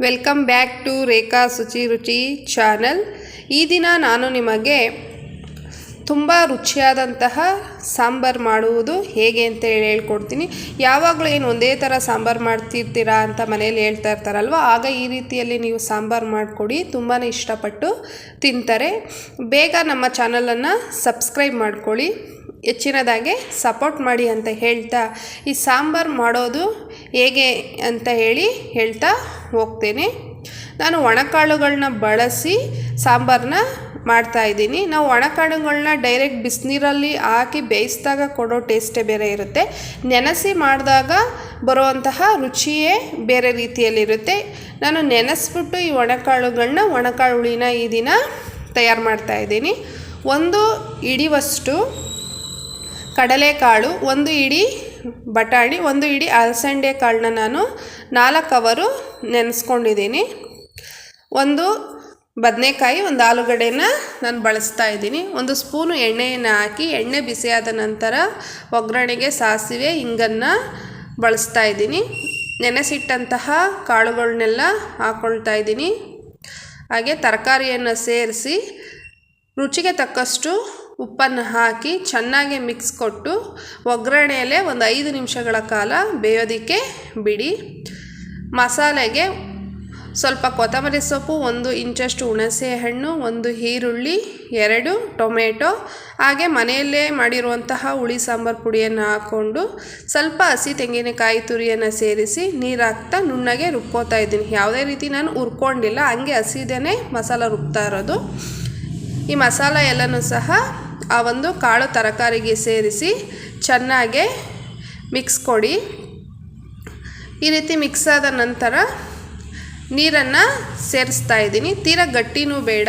Welcome back to ರೇಖಾ ಶುಚಿ ರುಚಿ channel ಈ ದಿನ ನಾನು ನಿಮಗೆ ತುಂಬ ರುಚಿಯಾದಂತಹ ಸಾಂಬಾರು ಮಾಡುವುದು ಹೇಗೆ ಅಂತ ಹೇಳಿ ಹೇಳ್ಕೊಡ್ತೀನಿ. ಯಾವಾಗಲೂ ಏನು ಒಂದೇ ಥರ ಸಾಂಬಾರು ಮಾಡ್ತಿರ್ತೀರಾ ಅಂತ ಮನೇಲಿ ಹೇಳ್ತಾ ಇರ್ತಾರಲ್ವ? ಆಗ ಈ ರೀತಿಯಲ್ಲಿ ನೀವು ಸಾಂಬಾರು ಮಾಡಿಕೊಡಿ. ತುಂಬಾ ಇಷ್ಟಪಟ್ಟು ತಿಂತಾರೆ. ಬೇಗ ನಮ್ಮ ಚಾನಲನ್ನು ಸಬ್ಸ್ಕ್ರೈಬ್ ಮಾಡ್ಕೊಳ್ಳಿ. ಹೆಚ್ಚಿನದಾಗೆ ಸಪೋರ್ಟ್ ಮಾಡಿ ಅಂತ ಹೇಳ್ತಾ, ಈ ಸಾಂಬಾರು ಮಾಡೋದು ಹೇಗೆ ಅಂತ ಹೇಳಿ ಹೇಳ್ತಾ ಹೋಗ್ತೇನೆ. ನಾನು ಒಣಕಾಳುಗಳನ್ನ ಬಳಸಿ ಸಾಂಬಾರನ್ನ ಮಾಡ್ತಾ ಇದ್ದೀನಿ. ನಾವು ಒಣಕಾಳುಗಳನ್ನ ಡೈರೆಕ್ಟ್ ಬಿಸಿನೀರಲ್ಲಿ ಹಾಕಿ ಬೇಯಿಸಿದಾಗ ಕೊಡೋ ಟೇಸ್ಟೇ ಬೇರೆ ಇರುತ್ತೆ. ನೆನೆಸಿ ಮಾಡಿದಾಗ ಬರುವಂತಹ ರುಚಿಯೇ ಬೇರೆ ರೀತಿಯಲ್ಲಿರುತ್ತೆ. ನಾನು ನೆನೆಸ್ಬಿಟ್ಟು ಈ ಒಣಕಾಳುಗಳನ್ನ ಒಣಕಾಳು ಹುಳಿನ ಈ ದಿನ ತಯಾರು ಮಾಡ್ತಾ ಇದ್ದೀನಿ. ಒಂದು ಇಡಿವಷ್ಟು ಕಡಲೆಕಾಳು ಒಂದು ಇಡಿ ಬಟಾಣಿ, ಒಂದು ಇಡಿ ಅಲಸಂಡೆ ಕಾಳನ್ನ ನಾನು ನಾಲ್ಕು ಅವರು ನೆನೆಸ್ಕೊಂಡಿದ್ದೀನಿ. ಒಂದು ಬದನೆಕಾಯಿ, ಒಂದು ಆಲೂಗಡ್ಡೆನ ನಾನು ಬಳಸ್ತಾ ಇದ್ದೀನಿ. ಒಂದು ಸ್ಪೂನು ಎಣ್ಣೆಯನ್ನು ಹಾಕಿ ಎಣ್ಣೆ ಬಿಸಿಯಾದ ನಂತರ ಒಗ್ಗರಣೆಗೆ ಸಾಸಿವೆ, ಹಿಂಗನ್ನು ಬಳಸ್ತಾ ಇದ್ದೀನಿ. ನೆನೆಸಿಟ್ಟಂತಹ ಕಾಳುಗಳನ್ನೆಲ್ಲ ಹಾಕ್ಕೊಳ್ತಾ ಇದ್ದೀನಿ. ಹಾಗೆ ತರಕಾರಿಯನ್ನು ಸೇರಿಸಿ ರುಚಿಗೆ ತಕ್ಕಷ್ಟು ಉಪ್ಪನ್ನು ಹಾಕಿ ಚೆನ್ನಾಗಿ ಮಿಕ್ಸ್ ಕೊಟ್ಟು ಒಗ್ಗರಣೆಯಲ್ಲೇ ಒಂದು ಐದು ನಿಮಿಷಗಳ ಕಾಲ ಬೇಯೋದಕ್ಕೆ ಬಿಡಿ. ಮಸಾಲೆಗೆ ಸ್ವಲ್ಪ ಕೊತ್ತಂಬರಿ ಸೊಪ್ಪು, ಒಂದು ಇಂಚಷ್ಟು ಹುಣಸೆ ಹಣ್ಣು ಒಂದು ಈರುಳ್ಳಿ, ಎರಡು ಟೊಮೆಟೊ, ಹಾಗೆ ಮನೆಯಲ್ಲೇ ಮಾಡಿರುವಂತಹ ಹುಳಿ ಸಾಂಬಾರು ಪುಡಿಯನ್ನು ಹಾಕ್ಕೊಂಡು ಸ್ವಲ್ಪ ಹಸಿ ತೆಂಗಿನಕಾಯಿ ತುರಿಯನ್ನು ಸೇರಿಸಿ ನೀರು ಹಾಕ್ತಾ ನುಣ್ಣಗೆ ರುಬ್ಕೋತಾ ಇದ್ದೀನಿ. ಯಾವುದೇ ರೀತಿ ನಾನು ಹುರ್ಕೊಂಡಿಲ್ಲ, ಹಂಗೆ ಹಸಿದೇ ಮಸಾಲ ರುಬ್ತಾ ಇರೋದು. ಈ ಮಸಾಲ ಎಲ್ಲನೂ ಸಹ ಆ ಒಂದು ಕಾಳು ತರಕಾರಿಗೆ ಸೇರಿಸಿ ಚೆನ್ನಾಗೆ ಮಿಕ್ಸ್ ಕೊಡಿ. ಈ ರೀತಿ ಮಿಕ್ಸ್ ಆದ ನಂತರ ನೀರನ್ನು ಸೇರಿಸ್ತಾ ಇದ್ದೀನಿ. ತೀರಾ ಗಟ್ಟಿನೂ ಬೇಡ,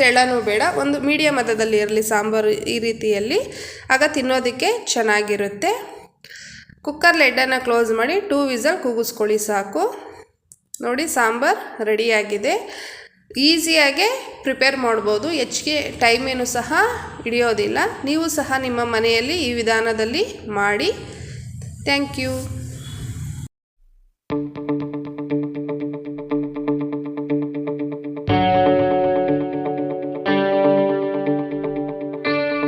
ತೆಳ್ಳನೂ ಬೇಡ. ಒಂದು ಮೀಡಿಯಮ್ ಹದದಲ್ಲಿ ಇರಲಿ, ಸಾಂಬಾರು ಈ ರೀತಿಯಲ್ಲಿ. ಆಗ ತಿನ್ನೋದಕ್ಕೆ ಚೆನ್ನಾಗಿರುತ್ತೆ. ಕುಕ್ಕರ್ ಲೆಡ್ಡನ್ನು ಕ್ಲೋಸ್ ಮಾಡಿ ಟೂ ವಿಸಲ್ ಕೂಗಿಸ್ಕೊಳ್ಳಿ ಸಾಕು. ನೋಡಿ, ಸಾಂಬಾರು ರೆಡಿಯಾಗಿದೆ. ಈಸಿಯಾಗೆ ಪ್ರಿಪೇರ್ ಮಾಡ್ಬೋದು. ಹೆಚ್ಚಿಗೆ ಟೈಮೇನು ಸಹ ಹಿಡಿಯೋದಿಲ್ಲ. ನೀವು ಸಹ ನಿಮ್ಮ ಮನೆಯಲ್ಲಿ ಈ ವಿಧಾನದಲ್ಲಿ ಮಾಡಿ. Thank you.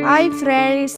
Hi friends